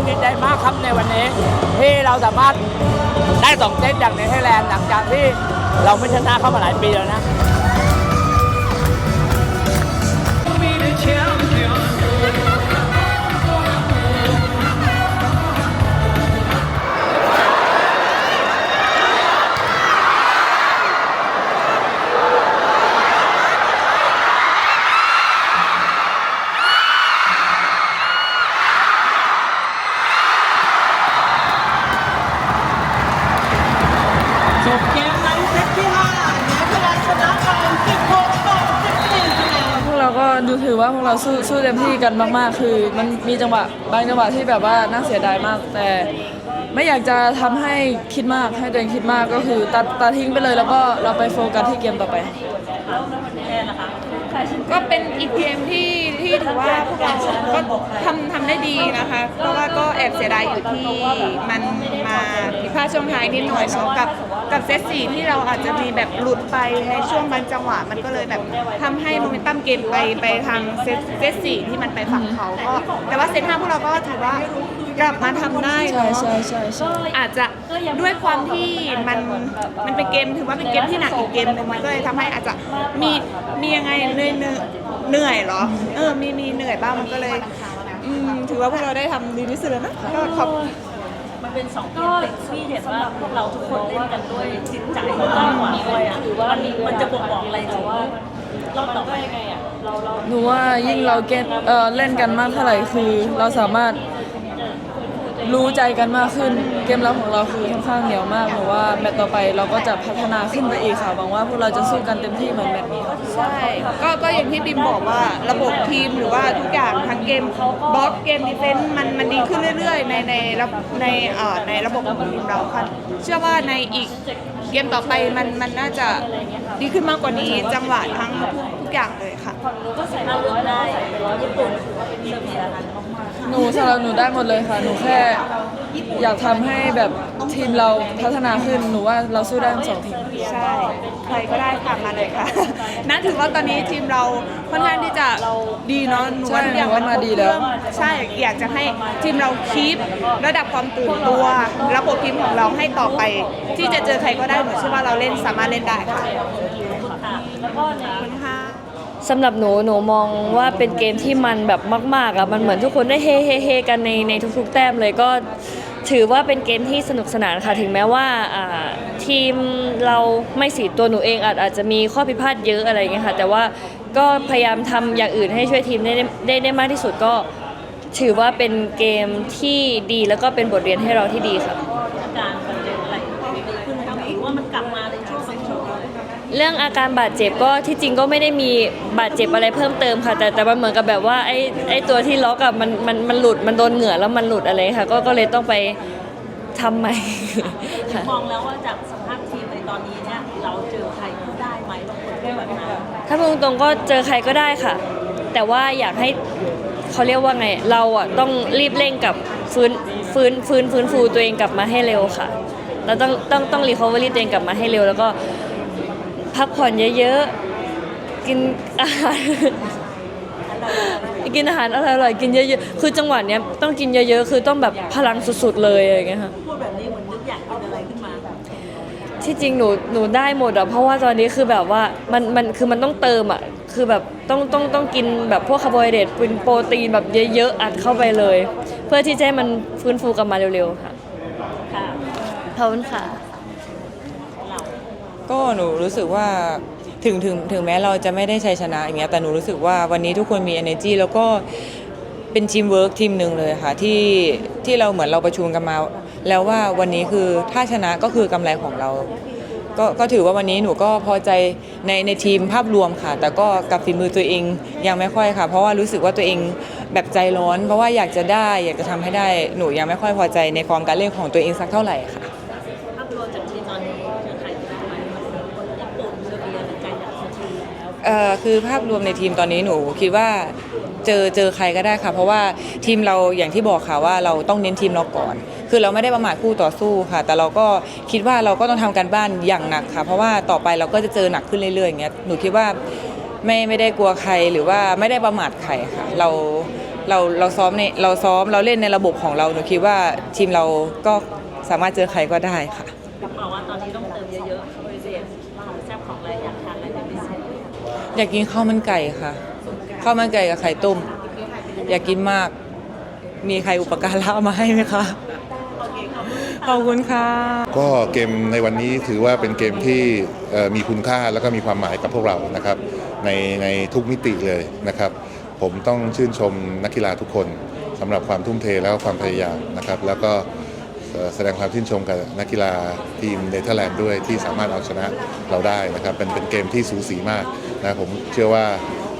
สึกดีใจมากครับในวันนี้ ที่เราสามารถได้สองเซตจากเนเธอร์แลนด์หลังจากที่เราไม่ชนะเข้ามาหลายปีแล้วนะ เกมในเซตที่5เนเธอร์แลนด์ชนะไป16ต่อ14คะแนนพวกเราก็ดูถือว่าพวกเราสู้สู้เต็มที่กันมาก ๆ คือ มันมีจังหวะบางจังหวะที่แบบว่าน่าเสียดายมาก แต่ไม่อยากจะทำให้คิดมากให้ตัวเองคิดมากก็คือตัดตัดทิ้งไปเลยแล้วก็เราไปโฟกัสที่เกมต่อไป ก็เป็นอีกเกมที่ ที่ถือว่าพวกเราก็ทำทำได้ดีนะคะเพราะว่าก็แอบเสียดายอยู่ที่มันมาผิดพลาดช่วงท้ายนิดหน่อยเนาะกับกับเซตสี่ที่เราอาจจะมีแบบหลุดไปในช่วงบางจังหวะ มันก็เลยแบบทำให้โมเมนตัมเกมไปไปทางเซตเซตสี่ที่มันไปฝั่งเขาก็แต่ว่าเซตห้าพวกเราก็ถือว่ากลับมาทำได้ใช่เนาะ ใช่ใช่ใช่ อาจจะด้วยความที่มันมันเป็นเกมถือว่าเป็นเกมที่หนักอีกเกมหนึงมันก็เลยทำให้อาจจะมีมียังไงเหนื่อย เหนื่อยเหนื่อยเหรอ เออ มีมีเหนื่อยบ้างมันก็เลยอืมถือว่าพวกเราได้ทำดีที่สุดแล้วนะก็ขอบ มันเป็นสองเกมติดที่เห็นว่าพวกเราทุกคนเล่นกันด้วยจิตใจมากกว่าด้วยอะมันมันจะบ่งบอกอะไรถึงรอบต่อไปยังไงอะเราเราหนูว่ายิ่งเราเกมเอ่อเล่นกันมากเท่าไหร่คือ เราสามารถ รู้ใจกันมากขึ้น เกมรับของเราคือค่อนข้างเหนียวมากหนูว่าแมตต์ต่อไปเราก็จะพัฒนาขึ้นไปอีกค่ะหวังว่าพวกเราจะสู้กันเต็มที่เหมือนแมตต์นี้ค่ะ ใช่ก็ก็อย่างที่บิมบอกว่าระบบทีมหรือว่าทุกอย่างทั้งเกมบล็อกเกมดีเฟนต์มันมันดีขึ้นเรื่อยๆ ในในระในเอ่อในระบบของทีมเราค่ะเชื่อว่าในอีกเกมต่อไปมันมันน่าจะดีขึ้นมากกว่านี้จังหวะทั้งทุกทุกอย่างเลยค่ะก็ใส่ถ้าเลือกได้ญี่ปุ่นเซอร์เบียมาก หนูสำหรับหนูได้หมดเลยค่ะ หนูแค่อยากทำให้แบบทีมเราพัฒนาขึ้น หนูว่าเราสู้ได้ทั้งสองทีม ใช่ ใครก็ได้ค่ะมาเลยค่ะ นั่นถือว่าตอนนี้ทีมเราค่อนข้างที่จะดีเนาะหนูว่าทุกอย่างใช่หนูว่ามาดีแล้ว ใช่อยากจะให้ทีมเราคีประดับความตื่นตัวระบบทีมของเราให้ต่อไป ที่จะเจอใครก็ได้หนูเชื่อว่าเราเล่นสามารถเล่นได้ค่ะแล้วก็ในขอบคุณค่ะ สำหรับหนูหนูมองว่าเป็นเกมที่มันแบบมากๆอะมันเหมือนทุกคนได้เฮเฮเฮกันในในทุกๆ แต้มเลยก็ถือว่าเป็นเกมที่สนุกสนานค่ะถึงแม้ว่าอ่าทีมเราไม่สีตัวหนูเองอาจอาจจะมีข้อผิดพลาดเยอะอะไรอย่างเงี้ยค่ะแต่ว่าก็พยายามทำอย่างอื่นให้ช่วยทีมได้ได้ได้ได้มากที่สุดก็ ถือว่าเป็นเกมที่ดีแล้วก็เป็นบทเรียนให้เราที่ดีค่ะ เรื่องอาการบาดเจ็บก็ที่จริงก็ไม่ได้มีบาดเจ็บอะไรเพิ่มเติมค่ะ แต่แต่มันเหมือนกับแบบว่าไอ้ไอ้ตัวที่ล็อกอะมันมันมันหลุดมันโดนเหงื่อแล้วมันหลุดอะไรค่ะ ก็ก็เลยต้องไปทำใหม่ ค่ะ มองแล้วว่าจากสภาพทีมในตอนนี้เนี่ยเราเจอใครก็ได้ไหมบางคนก็แบบนั้นถ้าพูดตรงๆก็เจอใครก็ได้ค่ะ แต่ว่าอยากให้เขาเรียกว่าไง เราอะต้องรีบเร่งกับฟื้นฟื้นฟื้นฟื้นฟูตัวเองกลับมาให้เร็วค่ะ เราต้องต้องต้องรีคอเวอรี่ตัวเองกลับมาให้เร็ว แล้วก็ พักผ่อนเยอะๆ กินอาหาร กินอาหารอร่อยๆ กินเยอะๆ คือจังหวะเนี้ยต้องกินเยอะๆ คือต้องแบบพลังสุดๆ เลยอะไรอย่างเงี้ยค่ะ พูดแบบนี้เหมือนนึกอยากกินอะไรขึ้นมาที่จริงหนูหนูได้หมดอะเพราะว่าตอนนี้คือแบบว่ามันมันคือมันต้องเติมอะคือแบบต้องต้องต้องกินแบบพวกคาร์โบไฮเดรตเป็นโปรตีนแบบเยอะๆ อัดเข้าไปเลย เพื่อที่จะให้มันฟื้นฟูกลับมาเร็วๆ ค่ะค่ะขอบคุณค่ะ ก็หนูรู้สึกว่าถึงถึงถึงแม้เราจะไม่ได้ชัยชนะอย่างเงี้ยแต่หนูรู้สึกว่าวันนี้ทุกคนมี energy แล้วก็เป็นทีมเวิร์กทีมหนึ่งเลยค่ะที่ที่เราเหมือนเราประชุมกันมา แล้วว่าวันนี้คือถ้าชนะก็คือกำไรของเราก็ก็ถือว่าวันนี้หนูก็พอใจในในทีมภาพรวมค่ะ แต่ก็กับฝีมือตัวเองยังไม่ค่อยค่ะ เพราะว่ารู้สึกว่าตัวเองแบบใจร้อน เพราะว่าอยากจะได้อยากจะทำให้ได้หนูยังไม่ค่อยพอใจในฟอร์มการเล่นของตัวเองสักเท่าไหร่ค่ะ เอ่อคือภาพรวมในทีมตอนนี้หนูคิดว่าเจอเจอใครก็ได้ค่ะ เพราะว่าทีมเราอย่างที่บอกค่ะว่าเราต้องเน้นทีมเราก่อน คือเราไม่ได้ประมาทคู่ต่อสู้ค่ะ แต่เราก็คิดว่าเราก็ต้องทำการบ้านอย่างหนักค่ะ เพราะว่าต่อไปเราก็จะเจอหนักขึ้นเรื่อยๆอย่างเงี้ยหนูคิดว่าไม่ไม่ได้กลัวใครหรือว่าไม่ได้ประมาทใครค่ะ เราเราเราซ้อมในเราซ้อมเราเล่นในระบบของเราหนูคิดว่าทีมเราก็สามารถเจอใครก็ได้ค่ะ อยากกินข้าวมันไก่ค่ะ ข้าวมันไก่กับไข่ต้ม อยากกินมาก มีใครอุปการะมาให้ไหมคะ ขอบคุณค่ะ ก็เกมในวันนี้ถือว่าเป็นเกมที่เอ่อมีคุณค่าแล้วก็มีความหมายกับพวกเรานะครับ ในในทุกมิติเลยนะครับ ผมต้องชื่นชมนักกีฬาทุกคนสำหรับความทุ่มเทแล้วก็ความพยายามนะครับ แล้วก็เอ่อแสดงความชื่นชมกับนักกีฬาทีมเนเธอร์แลนด์ด้วยที่สามารถเอาชนะเราได้นะครับเป็นเป็นเกมที่สูสีมาก นะผมเชื่อว่า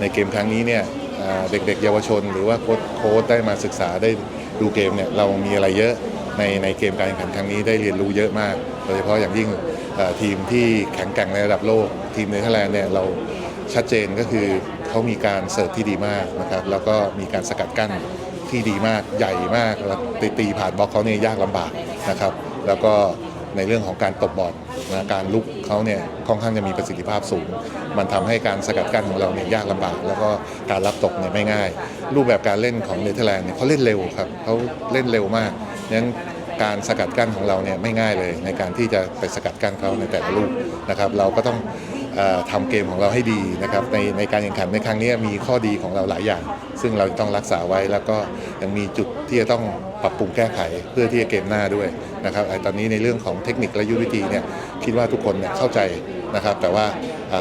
ในเกมครั้งนี้เนี่ยเด็กๆ เยาวชน หรือว่าโค้ชโค้ชได้มาศึกษาได้ดูเกมเนี่ยเรามีอะไรเยอะในในเกมการแข่งขันครั้งนี้ได้เรียนรู้เยอะมาก โดยเฉพาะอย่างยิ่งทีมที่แข็งแกร่งในระดับโลก ทีมเนเธอร์แลนด์เนี่ยเราชัดเจนก็คือเขามีการเสิร์ฟที่ดีมากนะครับแล้วก็มีการสกัดกั้นที่ดีมากใหญ่มากแล้วตีตีผ่านบล็อกเขาเนี่ยยากลำบากนะครับ แล้วก็ ในเรื่องของการตบบอลนะการลุกเขาเนี่ยค่อนข้างจะมีประสิทธิภาพสูง มันทำให้การสกัดกั้นของเราเนี่ยยากลำบาก แล้วก็การรับตกเนี่ยไม่ง่าย รูปแบบการเล่นของเนเธอร์แลนด์เนี่ยเขาเล่นเร็วครับเขาเล่นเร็วมากงั้นการสกัดกั้นของเราเนี่ยไม่ง่ายเลย ในการที่จะไปสกัดกั้นเขาในแต่ละลูกนะครับเราก็ต้องออทำเกมของเราให้ดีนะครับในในการแข่งขันในครั้งนี้มีข้อดีของเราหลายอย่าง ซึ่งเราต้องรักษาไว้แล้วก็ยังมีจุดที่จะต้องปรับปรุงแก้ไขเพื่อที่จะเกมหน้าด้วย นะครับไอ้ตอนนี้ในเรื่องของเทคนิคและยุทธวิธีเนี่ยคิดว่าทุกคนเนี่ยเข้าใจนะครับ แต่ว่า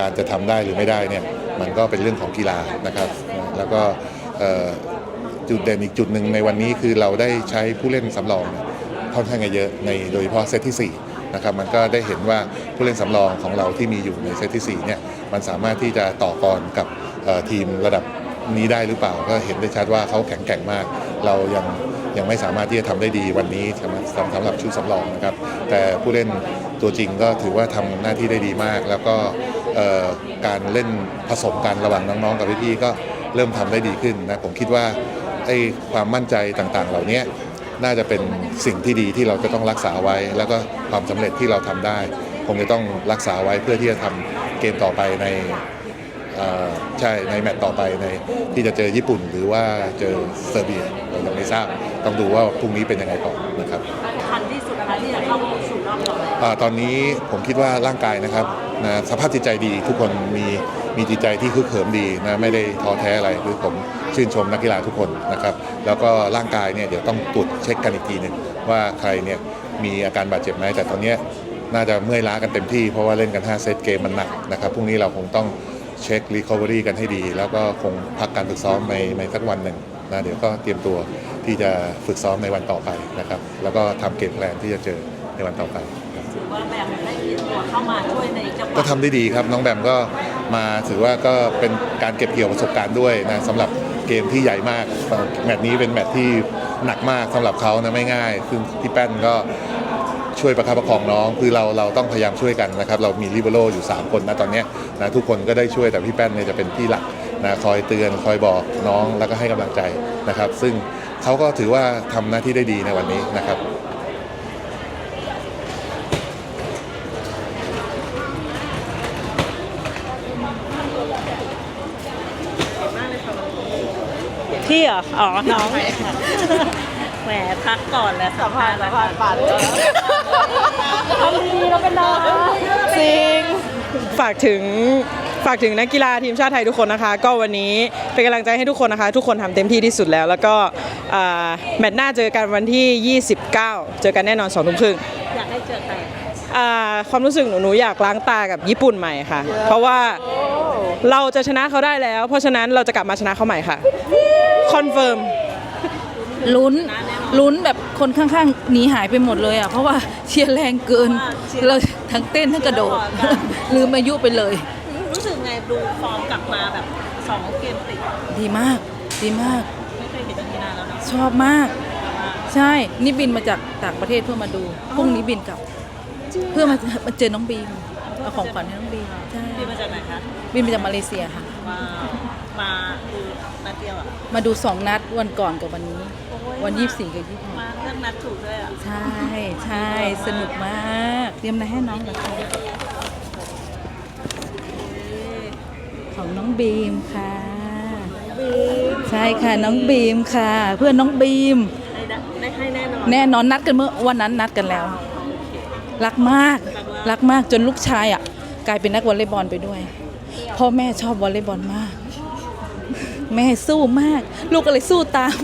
การจะทำได้หรือไม่ได้เนี่ยมันก็เป็นเรื่องของกีฬานะครับ แล้วก็จุดเด่นอีกจุดหนึ่งในวันนี้คือเราได้ใช้ผู้เล่นสำรองเนี่ยค่อนข้างเยอะในโดยเฉพาะเซตที่4นะครับมันก็ได้เห็นว่าผู้เล่นสำรองของเราที่มีอยู่ในเซตที่4เนี่ยมันสามารถที่จะต่อกรกับทีมระดับนี้ได้หรือเปล่า ก็เห็นได้ชัดว่าเขาแข็งแกร่งมาก เรายัง ยังไม่สามารถที่จะทำได้ดีวันนี้สำหรับสำหรับชุดสำรองนะครับ แต่ผู้เล่นตัวจริงก็ถือว่าทำหน้าที่ได้ดีมาก แล้วก็การเล่นผสมกันระหว่างน้องๆ กับพี่ๆก็เริ่มทำได้ดีขึ้นนะผมคิดว่าไอ้ความมั่นใจต่างๆ เหล่านี้น่าจะเป็นสิ่งที่ดีที่เราจะต้องรักษาไว้ แล้วก็ความสำเร็จที่เราทำได้คงจะต้องรักษาไว้เพื่อที่จะทำเกมต่อไปในใช่ในแมตต์ต่อไปในที่จะเจอญี่ปุ่นหรือว่าเจอเซอร์เบียเรายังไม่ทราบ ต้องดูว่าพรุ่งนี้เป็นยังไงต่อนะครับทันที่สุดนะคะที่จะเข้าสู่รอบต่อไปอาตอนนี้ผมคิดว่าร่างกายนะครับนะสภาพจิตใจดีทุกคนมีมีจิตใจที่คึกเขิมดีนะไม่ได้ท้อแท้อะไรคือผมชื่นชมนักกีฬาทุกคนนะครับ แล้วก็ร่างกายเนี่ยเดี๋ยวต้องตรวจเช็คกันอีกทีหนึ่งว่าใครเนี่ยมีอาการบาดเจ็บไหมแต่ตอนเนี้ยน่าจะเมื่อยล้ากันเต็มที่เพราะว่าเล่นกัน 5 เซตเกมมันหนักนะครับพรุ่งนี้เราคงต้องเช็ครีคอเวอรี่กันให้ดี แล้วก็คงพักการฝึกซ้อมในในสักวันหนึ่ง นะเดี๋ยวก็เตรียมตัวที่จะฝึกซ้อมในวันต่อไปนะครับ แล้วก็ทำเกมแพลนที่จะเจอในวันต่อไปถือว่าแบบได้เรียนตัวเข้ามาช่วยในจังหก็วะทำได้ดีครับน้องแบมก็มาถือว่าก็เป็นการเก็บเกี่ยวประสบการณ์ด้วยนะสำหรับเกมที่ใหญ่มากแมตช์นี้เป็นแมตช์ที่หนักมากสำหรับเขานะไม่ง่ายคือพี่แป้นก็ช่วยประคับประคองน้องคือเราเราต้องพยายามช่วยกันนะครับ เรามีลิเบโรอยู่ 3 คนนะตอนเนี้ยนะทุกคนก็ได้ช่วยแต่พี่แป้นเนี่ยจะเป็นที่หลัก นะคอยเตือนคอยบอกน้องแล้วก็ให้กำลังใจนะครับ ซึ่งเขาก็ถือว่าทำหน้าที่ได้ดีในวันนี้นะครับพี่เหรอ อ๋อ น้อง แหมพักก่อนแล้วสัมภาษณ์สัมภาษณ์ปัดทำดีเราเป็นน้องจริง ฝากถึง ฝากถึงนักกีฬาทีมชาติไทยทุกคนนะคะ ก็วันนี้เป็นกำลังใจให้ทุกคนนะคะ ทุกคนทำเต็มที่ที่สุดแล้ว แล้วก็อ่าแมตช์หน้าเจอกันวันที่ 29 เจอกันแน่นอน2ทุ่มครึ่งอยากให้เจอใครอ่าความรู้สึกหนูหนูอยากล้างตากับญี่ปุ่นใหม่ค่ะ เพราะว่าเราจะชนะเขาได้แล้ว เพราะฉะนั้นเราจะกลับมาชนะเขาใหม่ค่ะคอนเฟิร์มลุ้นลุ้นแบบคนข้างๆหนีหายไปหมดเลยอะเพราะว่าเชียร์แรงเกิน เราทั้งเต้นทั้งกระโดดลืมอายุไปเลย รู้สึกไงดูฟอร์มกลับมาแบบสองเกมติดดีมาก ดีมาก ไม่เคยเห็นอย่างนี้นานแล้วเนาะชอบมาก ใช่ นี่บินมาจากต่างประเทศเพื่อมาดูพรุ่งนี้บินกลับ เพื่อมามาเจอน้องบีมเอาของขวัญให้น้องบีมใช่พี่มาจากไหนคะบินมาจากมาเลเซียค่ะว้าวมาดูนัดเดียวอะมาดูสองนัดวันก่อนกับวันนี้ วันยี่สี่กับยี่หกมาเรื่องนัดถูกด้วยอะใช่ใช่สนุกมาก เตรียมอะไรให้น้องเหรอคะขอ น้องบีมค่ะบีมใช่ค่ะน้องบีมค่ะ เพื่อนน้องบีมได้ให้แน่นอนแน่นอนนัดกันเมื่อวันนั้นนัดกันแล้ว รักมากรักมากจนลูกชายอะ กลายเป็นนักวอลเลย์บอลไปด้วยพ่อแม่ชอบวอลเลย์บอลมาก แม่สู้มาก ลูกก็เลยสู้ตาม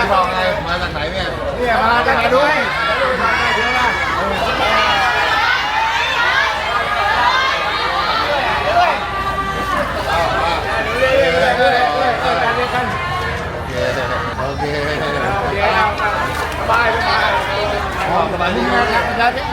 จ้าของอะไรมาจากไหนเนี่ยเนี่ยมาจากไหนด้วยโอเคสบายสบายสบายนี่นะครับ